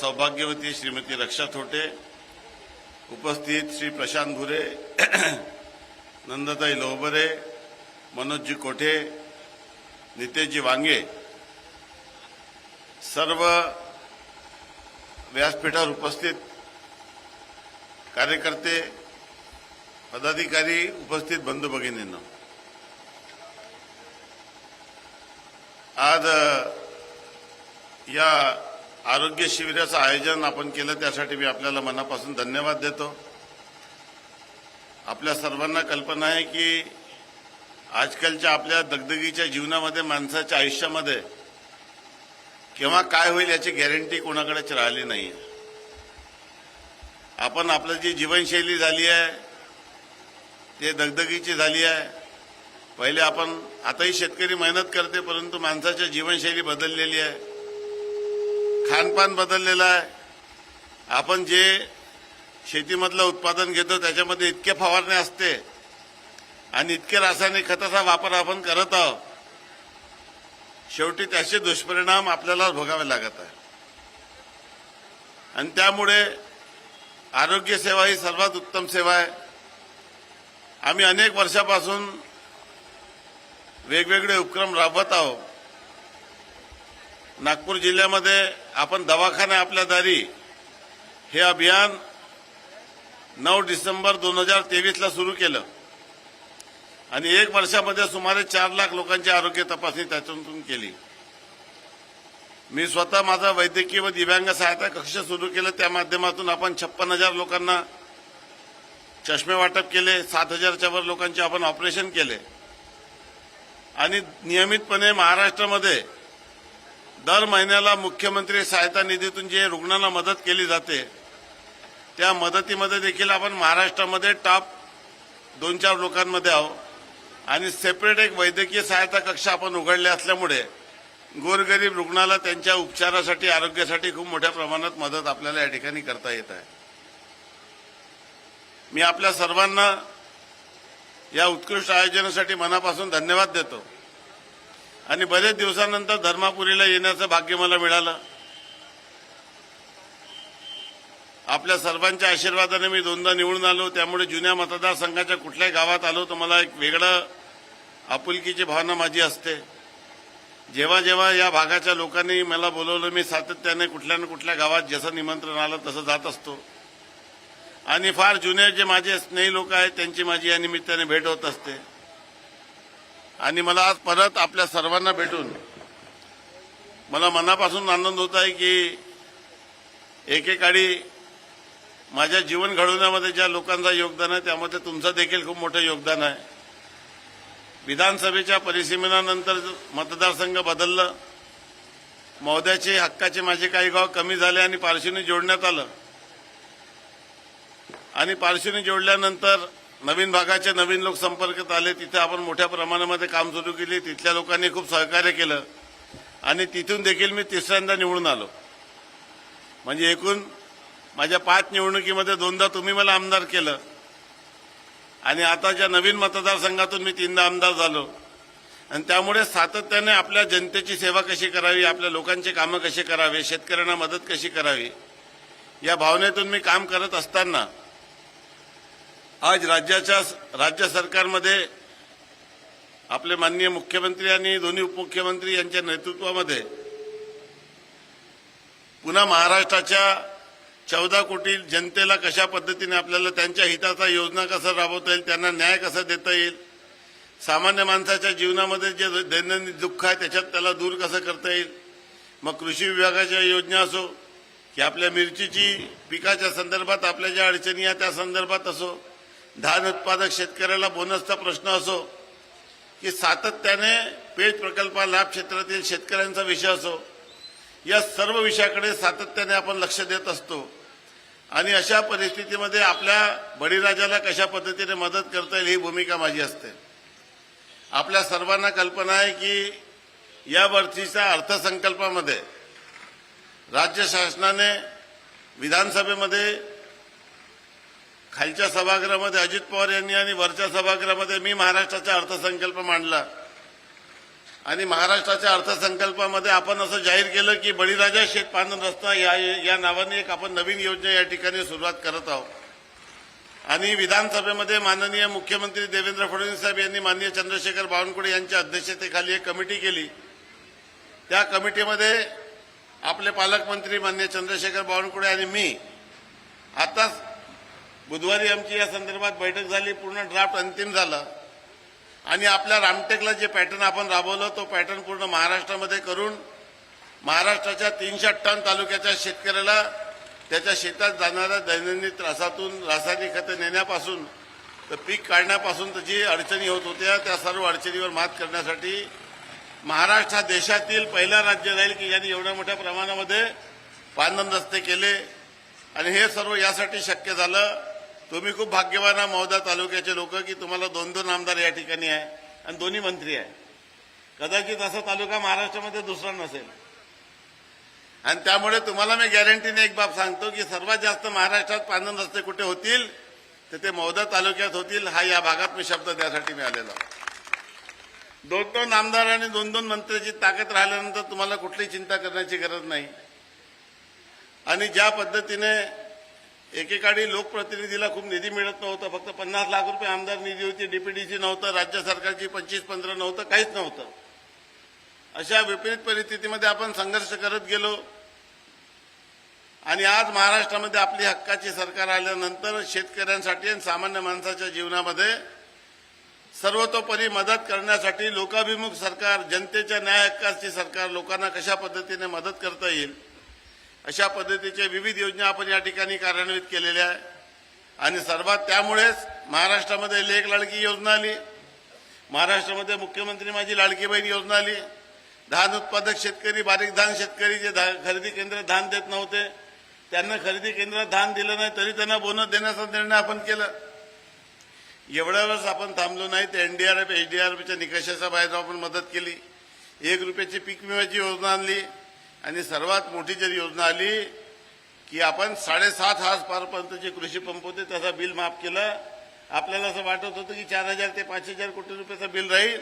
सौभाग्यवती श्रीमती रक्षा थोटे उपस्थित श्री प्रशांत भुरे नंदताई लोहबरे मनोजजी कोठे नितेशजी वांगे सर्व व्यासपीठावर उपस्थित कार्यकर्ते पदाधिकारी उपस्थित बंधू भगिनींना. आज या आरोग्य शिबिराचं आयोजन आपण केलं त्यासाठी मी आपल्याला मनापासून धन्यवाद देतो. आपल्या सर्वांना कल्पना आहे की आजकालच्या आपल्या दगदगीच्या जीवनामध्ये माणसाच्या आयुष्यामध्ये केव्हा काय होईल याची गॅरंटी कोणाकडेच राहिली नाही आपण आपलं जी जीवनशैली झाली आहे ते दगदगीची झाली आहे. पहिले आपण आताही शेतकरी मेहनत करते परंतु माणसाच्या जीवनशैली बदललेली आहे. खानपान बदललेलं आहे. आपण जे शेतीमधलं उत्पादन घेतो त्याच्यामध्ये इतके फवारणे असते आणि इतके रासायनिक खताचा वापर आपण करत आहोत. शेवटी त्याचे दुष्परिणाम आपल्याला भोगावे लागत आहे आणि त्यामुळे आरोग्य सेवा ही सर्वात उत्तम सेवा आहे. आम्ही अनेक वर्षापासून वेगवेगळे उपक्रम राबवत आहोत. नागपूर जिल्ह्यामध्ये आपण दवाखाना आपल्या दारी. हे अभियान नऊ डिसेंबर दोन हजार तेवीसला सुरू केलं. आणि एक वर्षामध्ये सुमारे चार लाख लोकांची आरोग्य तपासणी त्याच्यातून केली. मी स्वतः माझा वैद्यकीय व दिव्यांग सहायता कक्ष सुरू केलं. त्या माध्यमातून आपण छप्पन हजार लोकांना चष्मे वाटप केले. सात हजारच्या वर लोकांचे आपण ऑपरेशन केले. आणि नियमितपणे महाराष्ट्रामध्ये दर महिन्याला मुख्यमंत्री सहायता निधीतून जे रुग्णांना मदत केली जाते त्या मदतीमध्ये देखील आपण महाराष्ट्रामध्ये टॉप दोन चार लोकांमध्ये आहो आणि सेपरेट एक वैद्यकीय सहायता कक्ष आपण उघडले असल्यामुळे गोरगरीब रुग्णाला त्यांच्या उपचारासाठी आरोग्यासाठी खूप मोठ्या प्रमाणात मदत आपल्याला या ठिकाणी करता येत आहे. मी आपल्या सर्वांना या उत्कृष्ट आयोजनासाठी मनापासून धन्यवाद देतो. आणि बरेच दिवसानंतर धर्मापुरीला येण्याचं भाग्य मला मिळालं. आपल्या सर्वांच्या आशीर्वादाने मी दोनदा निवडून आलो. त्यामुळे जुन्या मतदारसंघाच्या कुठल्याही गावात आलो तर मला एक वेगळं आपुलकीची भावना माझी असते. जेव्हा जेव्हा या भागाच्या लोकांनी मला बोलवलं मी सातत्याने कुठल्या ना कुठल्या गावात जसं निमंत्रण आलं तसं जात असतो. आणि फार जुने जे माझे स्नेही लोक आहेत त्यांची माझी या निमित्ताने भेट होत असते. आणि मला आज परत आपल्या सर्वांना भेटून मला मनापासून आनंद होत आहे की एकेकाळी माझ्या जीवन घडवण्यामध्ये ज्या लोकांचं योगदान आहे त्यामध्ये तुमचं देखील खूप मोठं योगदान आहे. विधानसभेच्या परिसीमनानंतर मतदारसंघ बदललं. मौद्याचे हक्काचे माझे काही गाव कमी झाले आणि पारशीने जोडण्यात आलं. आणि पारशीने जोडल्यानंतर नवीन भागाचे नवीन लोक संपर्कात आले तिथे आपण मोठ्या प्रमाणामध्ये काम सुरू केली तिथल्या लोकांनी खूप सहकार्य केलं. आणि तिथून देखील मी तिसऱ्यांदा निवडून आलो. म्हणजे एकूण माझ्या पाच निवडणुकीमध्ये दोनदा तुम्ही मला आमदार केलं. आणि आताच्या नवीन मतदारसंघातून मी तीनदा आमदार झालो. आणि त्यामुळे सातत्याने आपल्या जनतेची सेवा कशी करावी आपल्या लोकांचे कामं कसे करावे शेतकऱ्यांना मदत कशी करावी या भावनेतून मी काम करत असताना आज राज्याच्या राज्य सरकारमध्ये आपले माननीय मुख्यमंत्री आणि दोन्ही उपमुख्यमंत्री यांच्या नेतृत्वामध्ये पुन्हा महाराष्ट्राच्या चौदा कोटी जनतेला कशा पद्धतीने आपल्याला त्यांच्या हिताचा योजना कसं राबवता येईल त्यांना न्याय कसा देता येईल सामान्य माणसाच्या जीवनामध्ये जे दैनंदिन दुःख आहे त्याच्यात त्याला दूर कसं करता येईल मग कृषी विभागाच्या योजना असो की आपल्या मिरचीची पिकाच्या संदर्भात आपल्या ज्या अडचणी आहेत त्या संदर्भात असो धान उत्पादक शेतकऱ्याला बोनसचा प्रश्न असो की सातत्याने पेज प्रकल्प लाभ क्षेत्रातील शेतकऱ्यांचा विषय असो या सर्व विषयाकडे सातत्याने आपण लक्ष देत असतो. आणि अशा परिस्थितीमध्ये आपल्या बळीराजाला कशा पद्धतीने मदत करता येईल ही भूमिका माझी असते. आपल्या सर्वांना कल्पना आहे की या वर्षीच्या अर्थसंकल्पामध्ये राज्य शासनाने विधानसभेमध्ये खालच्या सभागृहामध्ये अजित पवार यांनी आणि वरच्या सभागृहामध्ये मी महाराष्ट्राचा अर्थसंकल्प मांडला. आणि महाराष्ट्राच्या अर्थसंकल्पामध्ये आपण असं जाहीर केलं की बळीराजा शेतपांधन रस्ता या या नावाने एक आपण नवीन योजना या ठिकाणी सुरुवात करत आहोत. आणि विधानसभेमध्ये माननीय मुख्यमंत्री देवेंद्र फडणवीस साहेब यांनी माननीय चंद्रशेखर बावनकुळे यांच्या अध्यक्षतेखाली एक कमिटी केली. त्या कमिटीमध्ये आपले पालकमंत्री माननीय चंद्रशेखर बावनकुळे आणि मी. आताच बुधवारी आमची या संदर्भात बैठक झाली पूर्ण ड्राफ्ट अंतिम झाला. आणि आपल्या रामटेकला जे पॅटर्न आपण राबवलं तो पॅटर्न पूर्ण महाराष्ट्रामध्ये करून महाराष्ट्राच्या तीनशे अठ्ठावन्न तालुक्याच्या शेतकऱ्याला त्याच्या शेतात जाणाऱ्या दैनंदिन त्रासातून रासायनिक खतं नेण्यापासून तर पीक काढण्यापासून तर जी अडचणी होत होत्या त्या सर्व अडचणीवर मात करण्यासाठी महाराष्ट्र हा देशातील पहिला राज्य राहील की ज्यांनी एवढ्या मोठ्या प्रमाणामध्ये पानन रस्ते केले. आणि हे सर्व यासाठी शक्य झालं. तुम्ही खूप भाग्यवान आहात मौदा तालुक्याचे लोक की तुम्हाला दोन दोन आमदार या ठिकाणी आहे आणि दोन्ही मंत्री आहे. कदाचित असा तालुका महाराष्ट्रामध्ये दुसरा नसेल. आणि त्यामुळे तुम्हाला मी गॅरंटीने एक बाब सांगतो की सर्वात जास्त महाराष्ट्रात पांढर रस्ते कुठे होतील तर ते मौदा तालुक्यात होतील हा या भागात मी शब्द त्यासाठी मी आलेलो दोन दोन आमदार आणि दोन दोन मंत्र्याची ताकद राहिल्यानंतर तुम्हाला कुठलीही चिंता करण्याची गरज नाही. आणि ज्या पद्धतीने एकेकाळी लोकप्रतिनिधीला खूप निधी मिळत नव्हता. फक्त पन्नास लाख रुपये आमदार निधी होती डीपीडीसी नव्हतं राज्य सरकारची पंचवीस पंधरा नव्हतं काहीच नव्हतं. अशा विपरीत परिस्थितीमध्ये आपण संघर्ष करत गेलो. आणि आज महाराष्ट्रामध्ये आपली हक्काची सरकार आल्यानंतर शेतकऱ्यांसाठी आणि सामान्य माणसाच्या जीवनामध्ये सर्वतोपरी मदत करण्यासाठी लोकाभिमुख सरकार जनतेच्या न्याय हक्काची सरकार लोकांना कशा पद्धतीने मदत करता येईल? अशा पद्धतीच्या विविध योजना आपण या ठिकाणी कार्यान्वित केलेल्या आहे आणि सर्वात त्यामुळेच महाराष्ट्रामध्ये लेख लाडकी योजना आली. महाराष्ट्रामध्ये मुख्यमंत्री माझी लाडकी बहीण योजना आली. धान उत्पादक शेतकरी बारीक धान शेतकरी जे धा- खरेदी केंद्र धान देत नव्हते त्यांना खरेदी केंद्रात धान दिलं नाही तरी त्यांना बोनस देण्याचा निर्णय आपण केला. एवढ्या वेळेस आपण थांबलो नाही तर एनडीआरएफ एचडीआरएफच्या निकषाच्या बाहेर आपण मदत केली. एक रुपयाची पीक विम्याची योजना आणली. आणि सर्वात मोठी जर योजना आली की आपण साडेसात हजारपर्यंतचे कृषी पंप होते त्याचा बिल माफ केलं. आपल्याला असं वाटत होतं की चार हजार ते पाच हजार कोटी रुपयाचं बिल राहील.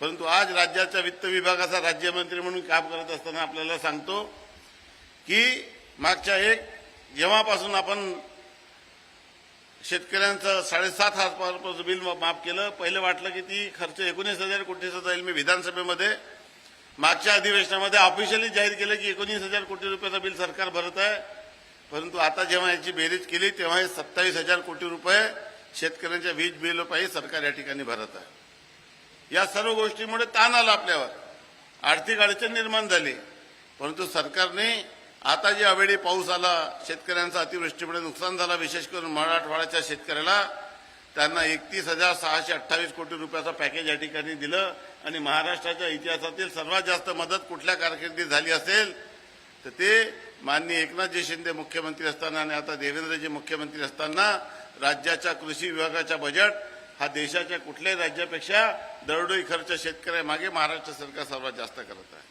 परंतु आज राज्याच्या वित्त विभागाचा राज्यमंत्री म्हणून काम करत असताना आपल्याला सांगतो की मागच्या एक जेव्हापासून आपण शेतकऱ्यांचं साडेसात हजारपर्यंत बिल माफ केलं पहिलं वाटलं की ती खर्च एकोणीस हजार कोटीचा जाईल. मी विधानसभेमध्ये मागच्या अधिवेशनामध्ये ऑफिशियली जाहीर केलं की एकोणीस हजार कोटी रुपयाचं बिल सरकार भरत आहे. परंतु आता जेव्हा याची बेरीज केली तेव्हा हे सत्तावीस हजार कोटी रुपये शेतकऱ्यांच्या वीज बिलपायी सरकार या ठिकाणी भरत आहे. या सर्व गोष्टीमुळे ताण आला आपल्यावर. आर्थिक अडचण निर्माण झाली. परंतु सरकारने आता जे अवेळी पाऊस आला शेतकऱ्यांचा अतिवृष्टीमुळे नुकसान झाला विशेष करून मराठवाड्याच्या शेतकऱ्याला त्यांना एकतीस हजार सहाशे अठ्ठावीस कोटी रुपयाचं पॅकेज या ठिकाणी दिलं आणि महाराष्ट्राच्या इतिहासातील सर्वात जास्त मदत कुठल्या कारकिर्दीत झाली असेल? तर ते माननीय एकनाथजी शिंदे मुख्यमंत्री असताना आणि आता देवेंद्रजी मुख्यमंत्री असताना राज्याच्या कृषी विभागाच्या बजेट हा देशाच्या कुठल्याही राज्यापेक्षा दरडोई खर्च शेतकऱ्यामागे महाराष्ट्र सरकार सर्वात जास्त करत आहे.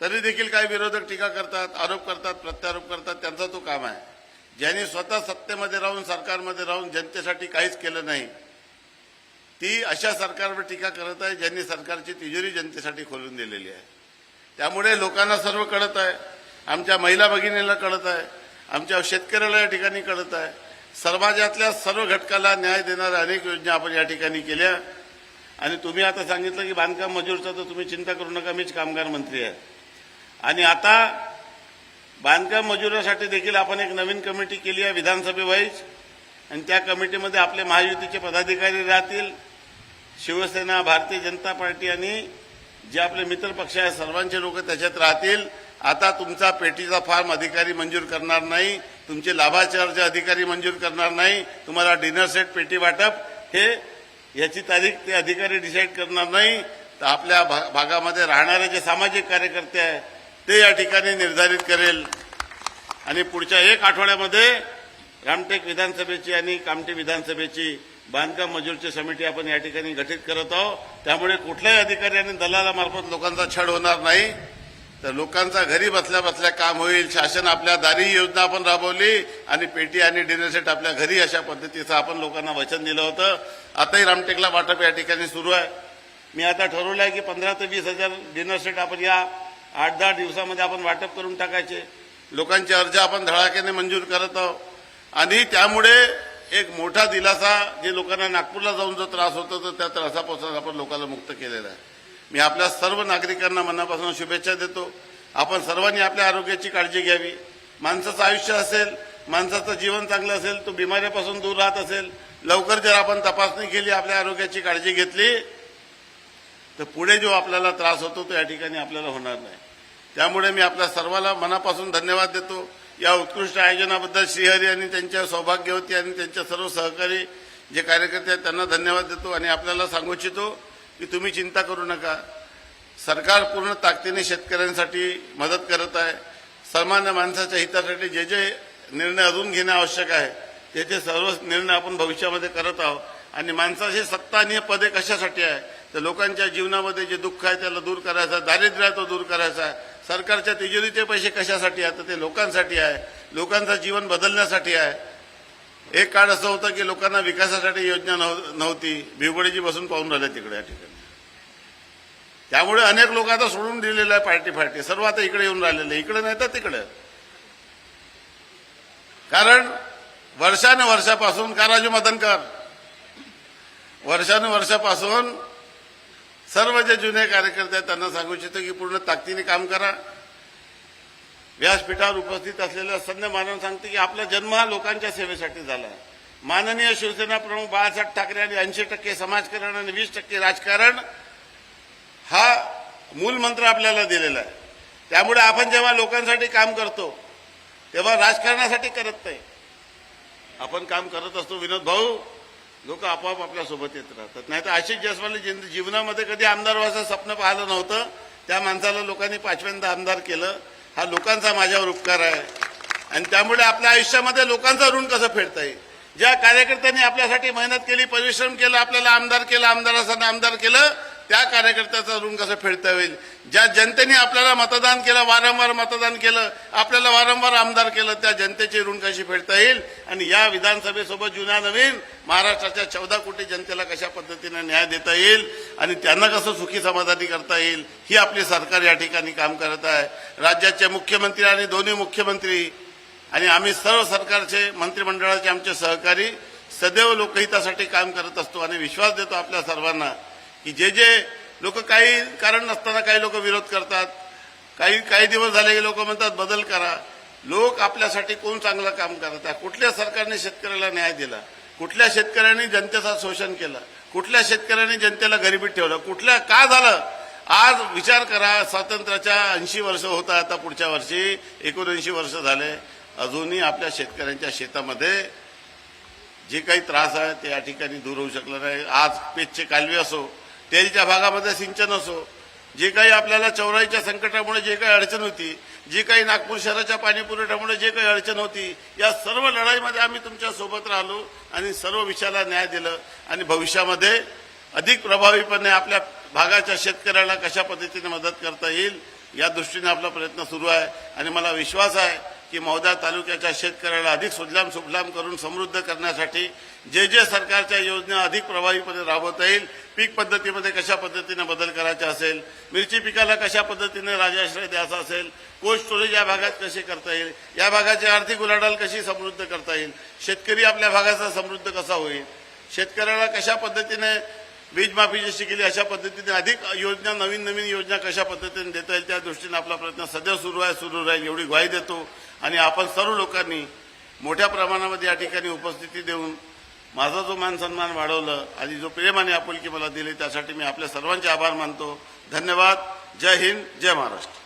तरी देखील काही विरोधक टीका करतात आरोप करतात प्रत्यारोप करतात त्यांचा तो काम आहे. ज्यांनी स्वतः सत्तेमध्ये राहून सरकारमध्ये राहून जनतेसाठी काहीच केलं नाही ती अशा सरकारवर टीका करत आहे ज्यांनी सरकारची तिजोरी जनतेसाठी खोलून दिलेली आहे. त्यामुळे लोकांना सर्व कळत आहे आमच्या महिला भगिनीला कळत आहे आमच्या शेतकऱ्याला या ठिकाणी कळत आहे. समाजातल्या सर्व घटकाला न्याय देणाऱ्या अनेक योजना आपण या ठिकाणी केल्या. आणि तुम्ही आता सांगितलं की बांधकाम मजूरचं तर तुम्ही चिंता करू नका मीच कामगार मंत्री आहे. आणि आता बांधकाम मजुरासाठी देखील आपण एक नवीन कमिटी केली आहे विधानसभेवाईज. आणि त्या कमिटीमध्ये आपले महायुतीचे पदाधिकारी राहतील. शिवसेना भारतीय जनता पार्टी आणि जे आपले मित्र पक्ष आहेत सर्वांचे लोक त्याच्यात राहतील. आता तुमचा पेटीचा फार्म अधिकारी मंजूर करणार नाही. तुमचे लाभाचार्ज अधिकारी मंजूर करणार नाही. तुम्हाला डिनर सेट पेटी वाटप हे याची तारीख ते अधिकारी डिसाईड करणार नाही. तर आपल्या भा- भागामध्ये राहणारे जे सामाजिक कार्यकर्ते आहेत ते या ठिकाणी निर्धारित करेल. आणि पुढच्या एक आठवड्यामध्ये रामटेक विधानसभेची आणि कामटी विधानसभेची बांधकाम मजूरची समिती आपण या ठिकाणी गठीत करत आहोत. त्यामुळे कुठल्याही अधिकारी आणि दलालामार्फत लोकांचा छळ होणार नाही. तर लोकांचा घरी बसल्या बसल्या काम होईल. शासन आपल्या दारी योजना आपण राबवली आणि पेटी आणि डिनर सेट आपल्या घरी अशा पद्धतीचं आपण लोकांना वचन दिलं होतं. आताही रामटेकला वाटप या ठिकाणी सुरू आहे. मी आता ठरवलं आहे की पंधरा ते वीस हजार डिनर सेट आपण या आठ दहा दिवसामध्ये आपण वाटप करून टाकायचे. लोकांचे अर्ज आपण धडाक्याने मंजूर करत आहोत. आणि त्यामुळे एक मोठा दिलासा जे लोकांना नागपूरला जाऊन जो त्रास होतो तर त्या त्रासापासून आपण लोकांना मुक्त केलेला आहे. मी आपल्या सर्व नागरिकांना मनापासून शुभेच्छा देतो. आपण सर्वांनी आपल्या आरोग्याची काळजी घ्यावी. माणसाचं आयुष्य असेल माणसाचं जीवन चांगलं असेल तो बिमाऱ्यापासून दूर राहत असेल लवकर जर आपण तपासणी केली आपल्या आरोग्याची काळजी घेतली तर पुढे जो आपल्याला त्रास होतो तो या ठिकाणी आपल्याला होणार नाही. त्यामुळे मी आपल्या सर्वांना मनापासून धन्यवाद देतो. या उत्कृष्ट आयोजनाबद्दल श्रीहरी आणि त्यांच्या सौभाग्यवती आणि त्यांच्या सर्व सहकारी जे कार्यकर्ते आहेत त्यांना धन्यवाद देतो आणि आपल्याला सांगू इच्छितो की तुम्ही चिंता करू नका. सरकार पूर्ण ताकदीने शेतकऱ्यांसाठी मदत करत आहे. सामान्य माणसाच्या हितासाठी जे जे निर्णय अजून घेणे आवश्यक आहे ते ते सर्व निर्णय आपण भविष्यामध्ये करत आहोत. आणि माणसाची सत्ता आणि पदे कशासाठी आहे? तर लोकांच्या जीवनामध्ये जे दुःख आहे त्याला दूर करायचं आहे, दारिद्र्य तो दूर करायचा आहे. सरकारच्या तिजोरीचे पैसे कशासाठी आहे? तर ते लोकांसाठी आहे. लोकांचं जीवन बदलण्यासाठी आहे. एक काळ असं होतं की लोकांना विकासासाठी योजना नव्ह- नव्हती. भिवगडीची बसून पाहून राहिल्या तिकडे या ठिकाणी. त्यामुळे अनेक लोक आता सोडून दिलेलं आहे पार्टी फार्टी. सर्व आता इकडे येऊन राहिलेले इकडे नाही तर तिकडे. कारण वर्षानुवर्षापासून का राजू मदनकर वर्षानुवर्षापासून सर्व जे जुने कार्यकर्ते आहेत त्यांना सांगू इच्छितो की पूर्ण ताकदीने काम करा. व्यासपीठावर उपस्थित असलेल्या संध्या मानव सांगते की आपला जन्म हा लोकांच्या सेवेसाठी झाला. आहे माननीय शिवसेना प्रमुख बाळासाहेब ठाकरे यांनी ऐंशी टक्के समाजकारण आणि वीस टक्के राजकारण हा मूलमंत्र आपल्याला दिलेला आहे. त्यामुळे आपण जेव्हा लोकांसाठी काम करतो तेव्हा राजकारणासाठी करत नाही. आपण काम करत असतो विनोद भाऊ. लोक आपोआप आपल्यासोबत येत राहतात नाही तर आशिष जयस्वालने जीवनामध्ये कधी आमदार व्हायचं स्वप्न पाहिलं नव्हतं. त्या माणसाला लोकांनी पाचव्यांदा आमदार केलं. हा लोकांचा माझ्यावर उपकार आहे. आणि त्यामुळे आपल्या आयुष्यामध्ये लोकांचं ऋण कसं फेडता येईल? ज्या कार्यकर्त्यांनी आपल्यासाठी मेहनत केली परिश्रम केला आपल्याला आमदार केलं आमदारासाठी आमदार केलं त्या कार्यकर्त्याचं ऋण कसं फेडता येईल? ज्या जनतेने आपल्याला मतदान केलं वारंवार मतदान केलं आपल्याला वारंवार आमदार केलं त्या जनतेचे ऋण कशी फेडता येईल? आणि या विधानसभेसोबत जुन्या नवीन महाराष्ट्राच्या चौदा कोटी जनतेला कशा पद्धतीने न्याय देता येईल? आणि त्यांना कसं सुखी समाधानी करता येईल? ही आपली सरकार या ठिकाणी काम करत आहे. राज्याचे मुख्यमंत्री आणि दोन्ही मुख्यमंत्री आणि आम्ही सर्व सरकारचे मंत्रिमंडळाचे आमचे सहकारी सदैव लोकहितासाठी काम करत असतो आणि विश्वास देतो आपल्या सर्वांना. की जे जे लोक काही कारण नसताना काही लोक विरोध करतात काही काही दिवस झाले की लोक म्हणतात बदल करा. लोक आपल्यासाठी कोण चांगलं काम करत आहे कुठल्या सरकारने शेतकऱ्याला न्याय दिला? कुठल्या शेतकऱ्यांनी जनतेचं शोषण केलं? कुठल्या शेतकऱ्यांनी जनतेला गरिबीत ठेवलं? कुठल्या का झालं? आज विचार करा स्वातंत्र्याच्या ऐंशी वर्ष होत आता पुढच्या वर्षी एकोणऐंशी वर्ष झाले. अजूनही आपल्या शेतकऱ्यांच्या शेतामध्ये जे काही त्रास आहे ते या ठिकाणी दूर होऊ शकलं नाही. आज पेचचे कालवे असो तेलच्या भागामध्ये सिंचन असो जे काही आपल्याला चौराईच्या संकटामुळे जे काही अडचण होती जी काही नागपूर शहराच्या पाणी पुरवठ्यामुळे जे काही अडचण होती या सर्व लढाईमध्ये आम्ही तुमच्यासोबत राहिलो आणि सर्व विषयाला न्याय दिलं. आणि भविष्यामध्ये अधिक प्रभावीपणे आपल्या भागाच्या शेतकऱ्याला कशा पद्धतीने मदत करता येईल या दृष्टीने आपला प्रयत्न सुरू आहे. आणि मला विश्वास आहे की मौदा तालुक्याच्या शेतकऱ्याला अधिक सुजलाम सुफलाम करून समृद्ध करण्यासाठी जे जे सरकारच्या योजना अधिक प्रभावीपणे राबवता येईल पीक पद्धतीमध्ये कशा पद्धतीने बदल करायचा असेल मिरची पिकाला कशा पद्धतीने राजाश्रय द्यायचा असेल कोल्ड स्टोरेज या भागात कसे करता येईल या भागाची आर्थिक उलाढाल कशी समृद्ध करता येईल शेतकरी आपल्या भागाचा समृद्ध कसा होईल शेतकऱ्याला कशा पद्धतीने बीजमाफी जशी केली अशा पद्धतीने अधिक योजना नवीन नवीन योजना कशा पद्धतीने देता येईल त्या दृष्टीने आपला प्रयत्न सध्या सुरू आहे सुरू राहील एवढी ग्वाही देतो. आणि आपण सर्व लोकांनी मोठ्या प्रमाणामध्ये या ठिकाणी उपस्थिती देऊन माझा जो मान सन्मान वाढवलं आणि जो प्रेम आणि आपुलकी मला दिली त्यासाठी मी आपल्या सर्वांचे आभार मानतो. धन्यवाद. जय हिंद. जय महाराष्ट्र.